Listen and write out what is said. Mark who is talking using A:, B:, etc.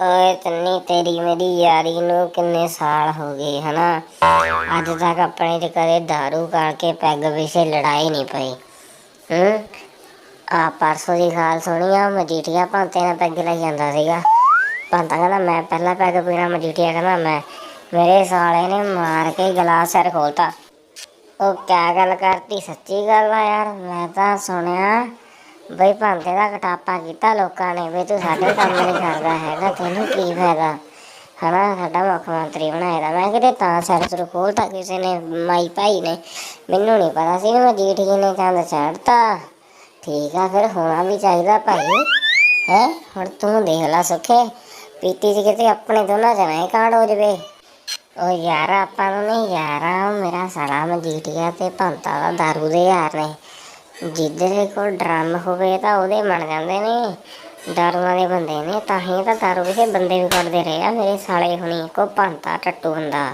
A: ਓਏ ਤੰਨੀ, ਤੇਰੀ ਮੇਰੀ ਯਾਰੀ ਨੂੰ ਕਿੰਨੇ ਸਾਲ ਹੋ ਗਏ, ਹਨਾ? ਅੱਜ ਤੱਕ ਆਪਣੇ ਚ ਕਦੇ दारू ਕਰਕੇ ਪੈਗ ਵਿਸ਼ੇ ਲੜਾਈ ਨਹੀਂ ਪਈ। ਹੂੰ? ਆ ਪਰਸੋਂ ਦੀ ਗੱਲ ਸੁਣੀ ਮਜੀਠੀਆ ਭਾਂਤੇ ਨਾਲ ਪੈਗ ਲਈ ਜਾਂਦਾ ਸੀਗਾ। ਭਾਂਤਾ ਕਹਿੰਦਾ, ਮੈਂ ਪਹਿਲਾਂ ਪੈਗ ਪੀਣਾ ਮਜੀਠੀਆ ਕਹਿੰਦਾ, ਮੈਂ, ਮੇਰੇ ਸਾਲੇ ਨੇ ਮਾਰ ਕੇ ਗਲਾਸ ਸਿਰ ਖੋਲਤਾ। ਉਹ ਕਿਆ ਗੱਲ ਕਰਤੀ, ਸੱਚੀ ਗੱਲ ਆ ਯਾਰ, ਮੈਂ ਤਾਂ ਸੁਣਿਆ ਬਈ ਭਾਂਤੇ ਦਾ ਕਟਾਪਾ ਕੀਤਾ ਲੋਕਾਂ ਨੇ ਵੀ ਤੂੰ ਸਾਡੇ ਕੰਮ ਨਹੀਂ ਕਰਦਾ ਹੈਗਾ, ਤੈਨੂੰ ਕੀ ਫਾਇਦਾ? ਹਨਾ, ਸਾਡਾ ਮੁੱਖ ਮੰਤਰੀ ਬਣਾਇਆ ਦਾ, ਮੈਂ ਕਿਤੇ ਤਾਂ ਸਿਰ ਸੁਰ ਖੋਲਤਾ ਕਿਸੇ ਨੇ, ਮਾਈ ਭਾਈ ਨੇ, ਮੈਨੂੰ ਨਹੀਂ ਪਤਾ ਸੀ ਮੈਂ ਜੀਠੀ ਨੇ ਚੰਦ ਚੜਤਾ ਠੀਕ ਆ, ਫਿਰ ਹੋਣਾ ਵੀ ਚਾਹੀਦਾ ਭਾਈ, ਹੈ? ਹੁਣ ਤੂੰ ਦੇਖ ਲੈ ਸੁਖੇ, ਪੀਤੀ ਸੀ ਕਿਤੇ ਆਪਣੇ ਦੋਨਾਂ ਜਣਾ ਹੀ ਕਾਂਡ ਹੋ ਜਵੇ। ਉਹ ਯਾਰ, ਆਪਾਂ ਨੂੰ ਨਹੀਂ ਯਾਰ, ਮੇਰਾ ਸਾਲਾ ਮਜੀਠੀਆ ਤੇ ਭੰਤਾ ਦਾ ਦਾਰੂ ਦੇ ਯਾਰ ਨੇ। ਜਿੱਦੇ ਕੋਲ ਡਰਮ ਹੋਵੇ ਤਾਂ ਉਹਦੇ ਬਣ ਜਾਂਦੇ ਨੇ। ਦਾਰੂਆਂ ਦੇ ਬੰਦੇ ਨੇ, ਤਾਂ ਹੀ ਤਾਂ ਦਾਰੂ ਕਿਸੇ ਬੰਦੇ ਵੀ ਕੱਢਦੇ ਰਹੇ ਆ, ਮੇਰੇ ਸਾਲੇ ਹੁਣੀ, ਕੋ ਭੰਤਾ, ਟੱਟੂ ਹੁੰਦਾ।